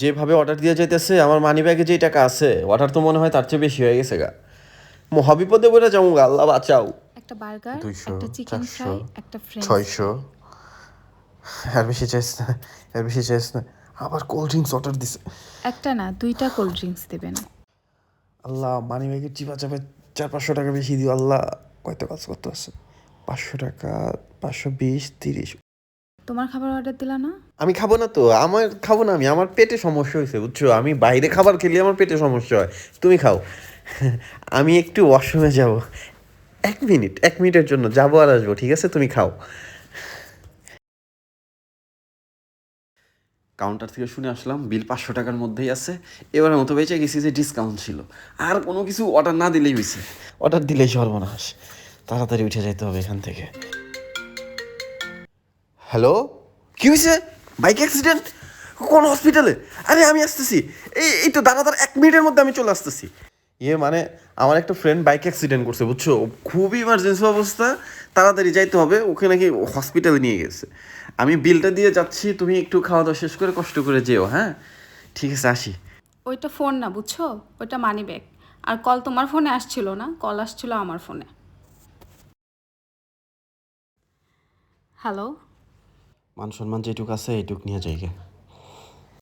যেভাবে অর্ডার দিয়ে যাইতেছে আমার মানি ব্যাগে যেই টাকা আছে অর্ডার তো মনে হয় তার চেয়ে বেশি হয়ে গেছে গা। মহাবিপদে বলে যাব গা, আল্লাহ বাঁচাও। একটা বার্গার দুইশো, একটা চিকেন চারশো, ফ্রাই একটা ফ্রেঞ্চ ছয়শো। আর বেশি চাইস না আর বেশি চাইস না। আবার কোল্ড ড্রিঙ্কস অর্ডার দিছে। একটা না দুইটা কোল্ড ড্রিঙ্কস দেবেন আল্লাহ মানি ব্যাগের চিপা চাপে চার পাঁচশো টাকা বেশি দিও আল্লাহ। কত কাজ করতে আছে পাঁচশো টাকা পাঁচশো বিশ তিরিশ। তোমার খাবার অর্ডার দিলা না? আমি খাব না তো আমার খাব না আমি আমার পেটে সমস্যা হয়েছে বুঝছ? আমি বাইরে খাবার খেলে আমার পেটে সমস্যা হয় তুমি খাও। আমি একটু ওয়াশরুমে যাব। এক মিনিট এক মিনিটের জন্য যাব আর আসব ঠিক আছে? তুমি খাও। কাউন্টার থেকে শুনে আসলাম বিল পাঁচশো টাকার মধ্যেই আছে। এবারের মতো বেঁচে গেছি যে ডিসকাউন্ট ছিল। আর কোনো কিছু অর্ডার না দিলেই হয়েছে। অর্ডার দিলেই সর্বনাশ তাড়াতাড়ি উঠে যাইতে হবে এখান থেকে। হ্যালো? কি হয়েছে? বাইক অ্যাক্সিডেন্ট কোন হসপিটালে আরে, আমি আসতেছি। এই এই তো দাঁড়া দাঁড়া এক মিনিটের মধ্যে আমি চলে আসতেছি। ইয়ে মানে আমার একটা ফ্রেন্ড বাইক অ্যাক্সিডেন্ট করছে, বুঝছ? খুবই ইমার্জেন্সি অবস্থা। তাড়াতাড়ি যাইতে হবে, ওকে নাকি হসপিটালে নিয়ে গেছে। আমি বিলটা দিয়ে যাচ্ছি, তুমি একটু খাওয়া দাওয়া শেষ করে কষ্ট করে যেও হ্যাঁ? ঠিক আছে, আসি। ওইটা ফোন না, বুঝছ? ওইটা মানি ব্যাগ আর কল তোমার ফোনে আসছিল না কল আসছিল আমার ফোনে হ্যালো মান সম্মান যেটুক আছে এইটুক নিয়ে যাইগে।